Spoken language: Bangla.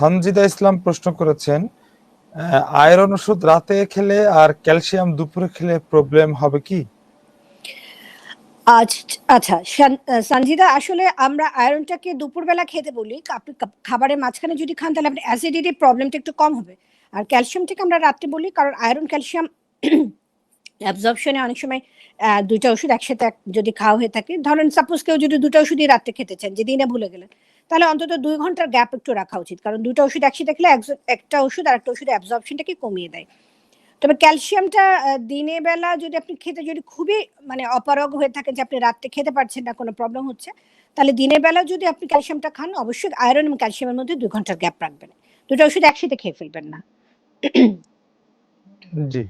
সঞ্জিদা ইসলাম প্রশ্ন করেছেন আয়রন ওষুধ রাতে খেলে আর ক্যালসিয়াম দুপুরে খেলে প্রবলেম হবে কি? আচ্ছা সঞ্জিদা আসলে আমরা আয়রনটাকে দুপুরবেলা খেতে বলি। আপনি খাবারের মাঝখানে যদি খান, তাহলে আপনার অ্যাসিডিটির প্রবলেমটা একটু কম হবে। আর ক্যালসিয়ামটাকে আমরা রাত্রে বলি, কারণ আয়রন, ক্যালসিয়াম অ্যাবজর্পশনে অনেক সময় দুইটা ওষুধ একসাথে এক- যদি খাওয়া হয়ে থাকে। ধরেন সাপোজ কেউ যদি দুটো ওষুধই রাত্রে খেতে চান যে দিনে ভুলে গেলেন। তাহলে অন্তত দুই ঘণ্টার গ্যাপ একটু রাখা উচিত। কারণ দুটো ওষুধ একসাথে খেলে একটা ওষুধ আর একটা ওষুধের অ্যাবজর্পশনটাকে কমিয়ে দেয়। তবে ক্যালসিয়ামটা দিনের বেলা যদি আপনি খেতে যদি খুবই মানে অপারগ হয়ে থাকেন যে আপনি রাত্রে খেতে পারছেন না, কোনো প্রবলেম হচ্ছে, তাহলে দিনের বেলা যদি আপনি ক্যালসিয়ামটা খান, অবশ্যই আয়রন এবং ক্যালসিয়ামের মধ্যে দুই ঘণ্টার গ্যাপ রাখবেন। দুটো ওষুধ একসাথে খেয়ে ফেলবেন না। জি।